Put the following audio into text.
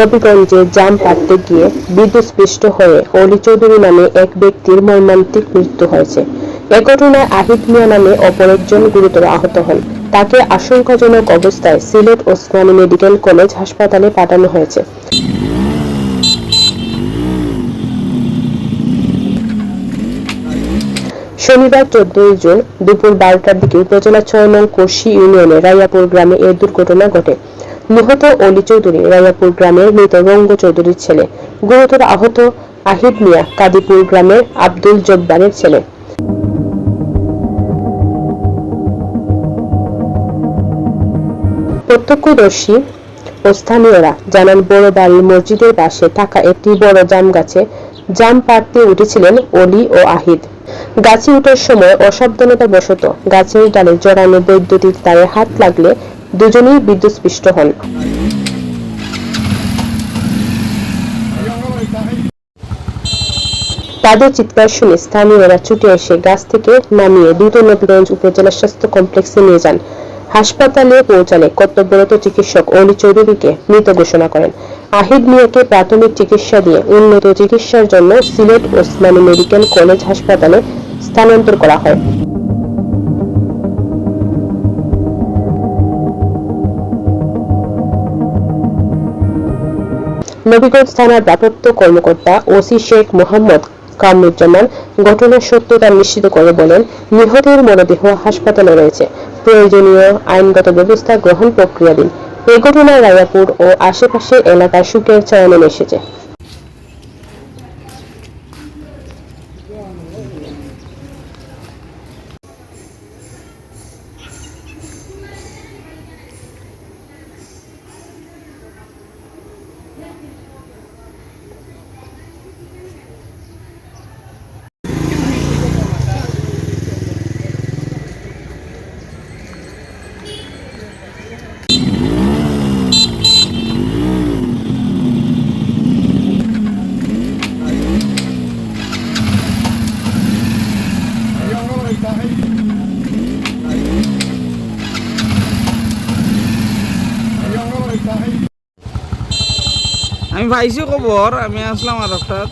নবীগঞ্জে জাম পাততে গিয়ে বিদ্যুৎস্পৃষ্ট হয়ে অলি চৌধুরী নামে এক ব্যক্তির মর্মান্তিক মৃত্যু হয়েছে। এ ঘটনায় আহিদ মিয়া নামে অপর একজন গুরুতর আহত হন। তাকে আশঙ্কাজনক অবস্থায় সিলেট ওসমানী মেডিকেল কলেজ হাসপাতালে পাঠানো হয়েছে। শনিবার চোদ্দই জুন দুপুর বারোটার দিকে উপজেলা ছয় নং কোর্শি ইউনিয়নের রায়াপুর গ্রামে এই দুর্ঘটনা ঘটে। নিহত অলি চৌধুরী রায়াপুর গ্রামের মৃত রঙ্গ চৌধুরীর ছেলে। গুরুতর আহত আহিদ মিয়া কাদিপুর গ্রামের আব্দুল জব্বারের ছেলে। প্রত্যক্ষদর্শী ও স্থানীয়রা জানান, বড় বাড়ির মসজিদের পাশে থাকা একটি বড় জাম গাছে জাম পাড়তে উঠেছিলেন অলি ও আহিদ গাছে ওঠার সময় অসাবধানতা বশত গাছের ডালে জড়ানো বৈদ্যুতিক তারে হাত লাগলে দুজনেই বিদ্যুৎস্পৃষ্ট হন। তাদের চিৎকার শুনে স্থানীয়রা ছুটে এসে গাছ থেকে নামিয়ে দ্রুত নবীগঞ্জ উপজেলা স্বাস্থ্য কমপ্লেক্সে নিয়ে যান। হাসপাতালে পৌঁছালে কর্তব্যরত চিকিৎসক অলি চৌধুরীকে মৃত ঘোষণা করেন। আহিদ মিয়াকে প্রাথমিক চিকিৎসা দিয়ে উন্নত চিকিৎসার জন্য সিলেট ওসমানী মেডিকেল কলেজ হাসপাতালে স্থানান্তর করা হয়। নবীগঞ্জ থানার ভারপ্রাপ্ত কর্মকর্তা ওসি শেখ মোহাম্মদ কামরুজ্জামান ঘটনার সত্যতা নিশ্চিত করে বলেন, নিহতের মরদেহ হাসপাতালে রয়েছে। প্রয়োজনীয় আইনগত ব্যবস্থা গ্রহণ প্রক্রিয়াধীন। এ ঘটনায় রায়াপুর ও আশেপাশের এলাকায় সুখের চয়নে এসেছে। আমি পাইছি খবর আমি আসলাম আর হঠাৎ